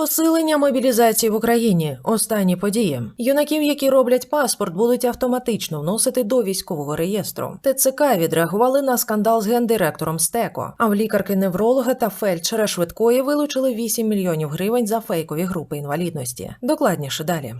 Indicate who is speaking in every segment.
Speaker 1: Посилення мобілізації в Україні. Останні події. Юнаків, які роблять паспорт, будуть автоматично вносити до військового реєстру. ТЦК відреагували на скандал з гендиректором СТЕКО. А в лікарки невролога та фельдшера швидкої вилучили 8 мільйонів гривень за фейкові групи інвалідності. Докладніше далі.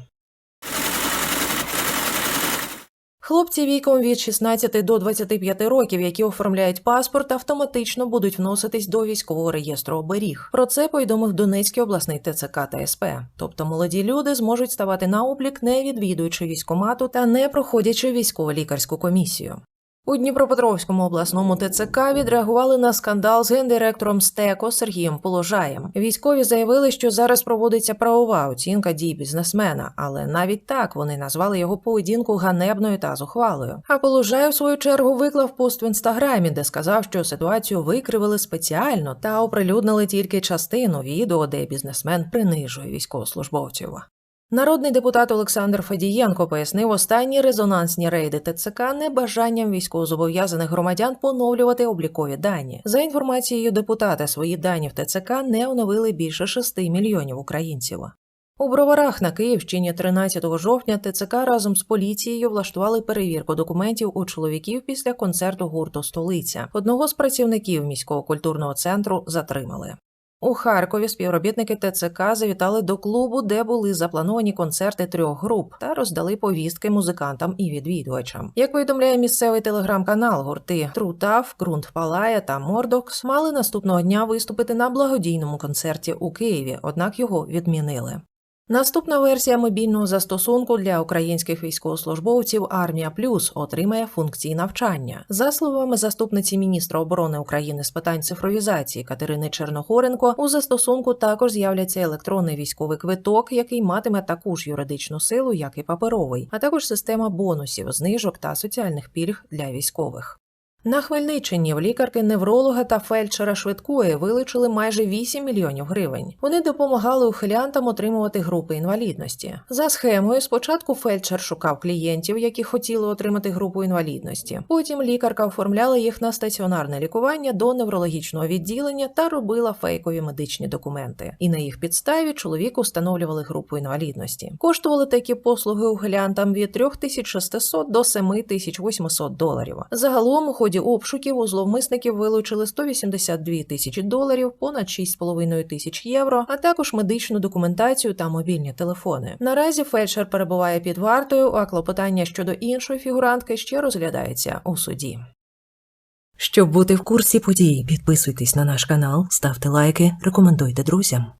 Speaker 1: Хлопці віком від 16 до 25 років, які оформляють паспорт, автоматично будуть вноситись до військового реєстру оберіг. Про це повідомив Донецький обласний ТЦК та СП. Тобто молоді люди зможуть ставати на облік, не відвідуючи військомату та не проходячи військово-лікарську комісію. У Дніпропетровському обласному ТЦК відреагували на скандал з гендиректором СТЕКО Сергієм Положаєм. Військові заявили, що зараз проводиться правова оцінка дій бізнесмена, але навіть так вони назвали його поведінку ганебною та зухвалою. А Положай, в свою чергу, виклав пост в інстаграмі, де сказав, що ситуацію викривили спеціально та оприлюднили тільки частину відео, де бізнесмен принижує військовослужбовців. Народний депутат Олександр Федієнко пояснив останні резонансні рейди ТЦК небажанням військовозобов'язаних громадян поновлювати облікові дані. За інформацією депутата, свої дані в ТЦК не оновили більше 6 мільйонів українців. У Броварах на Київщині 13 жовтня ТЦК разом з поліцією влаштували перевірку документів у чоловіків після концерту гурту Столиця. Одного з працівників міського культурного центру затримали. У Харкові співробітники ТЦК завітали до клубу, де були заплановані концерти трьох груп, та роздали повістки музикантам і відвідувачам. Як повідомляє місцевий телеграм-канал, гурти Трутав, Ґрунт Палая та Мордокс мали наступного дня виступити на благодійному концерті у Києві, однак його відмінили. Наступна версія мобільного застосунку для українських військовослужбовців Армія Плюс отримає функції навчання. За словами заступниці міністра оборони України з питань цифровізації Катерини Черногоренко, у застосунку також з'являться електронний військовий квиток, який матиме таку ж юридичну силу, як і паперовий, а також система бонусів, знижок та соціальних пільг для військових. На Хмельниччині в лікарки невролога та фельдшера швидкої вилучили майже 8 мільйонів гривень. Вони допомагали ухилянтам отримувати групи інвалідності. За схемою, спочатку фельдшер шукав клієнтів, які хотіли отримати групу інвалідності. Потім лікарка оформляла їх на стаціонарне лікування до неврологічного відділення та робила фейкові медичні документи. І на їх підставі чоловіку встановлювали групу інвалідності. Коштували такі послуги ухилянтам від 3600 до 7800 доларів. Загалом у ході обшуків у зловмисників вилучили 182 тисячі доларів, понад 6,5 тисяч євро, а також медичну документацію та мобільні телефони. Наразі фельдшер перебуває під вартою, а клопотання щодо іншої фігурантки ще розглядається у суді. Щоб бути в курсі подій, підписуйтесь на наш канал, ставте лайки, рекомендуйте друзям.